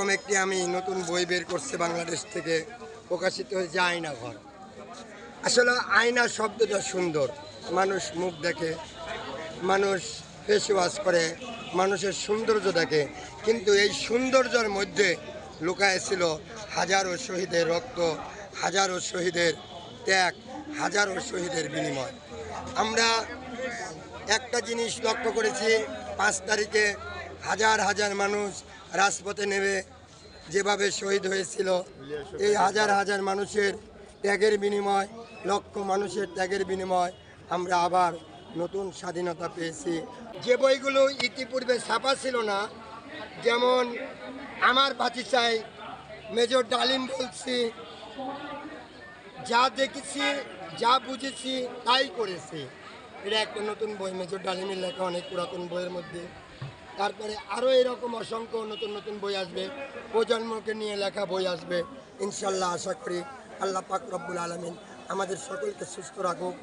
এরকম একটি আমি নতুন বই বের করছি বাংলাদেশ থেকে? প্রকাশিত হয়েছে আয়না ঘর। আসলে আয়না শব্দটা সুন্দর। মানুষ মুখ দেখে, মানুষ ফেস ওয়াশ করে, মানুষের সৌন্দর্য দেখে। কিন্তু এই সৌন্দর্যের মধ্যে লুকায় ছিল হাজারো শহীদের রক্ত, হাজারো শহীদের ত্যাগ, হাজারো শহীদের বিনিময়। আমরা একটা জিনিস লক্ষ্য করেছি, পাঁচ তারিখে হাজার হাজার মানুষ রাজপথে নেমে যেভাবে শহীদ হয়েছিল, এই হাজার হাজার মানুষের ত্যাগের বিনিময়, লক্ষ মানুষের ত্যাগের বিনিময় আমরা আবার নতুন স্বাধীনতা পেয়েছি। যে বইগুলো ইতিপূর্বে ছাপা ছিল না, যেমন আমার বাঁচি চাই মেজর ডালিম বলছি, যা দেখেছি, যা বুঝেছি, তাই করেছি। এটা একটা নতুন বই, মেজর ডালিমের লেখা অনেক পুরাতন বইয়ের মধ্যে। তারপরে আরও এরকম অসংখ্য নতুন নতুন বই আসবে। প্রজন্মকে নিয়ে লেখা বই আসবে। ইনশাল্লাহ আশা করি আল্লাহ পাক রব্বুল আলমিন আমাদের সকলকে সুস্থ রাখুক।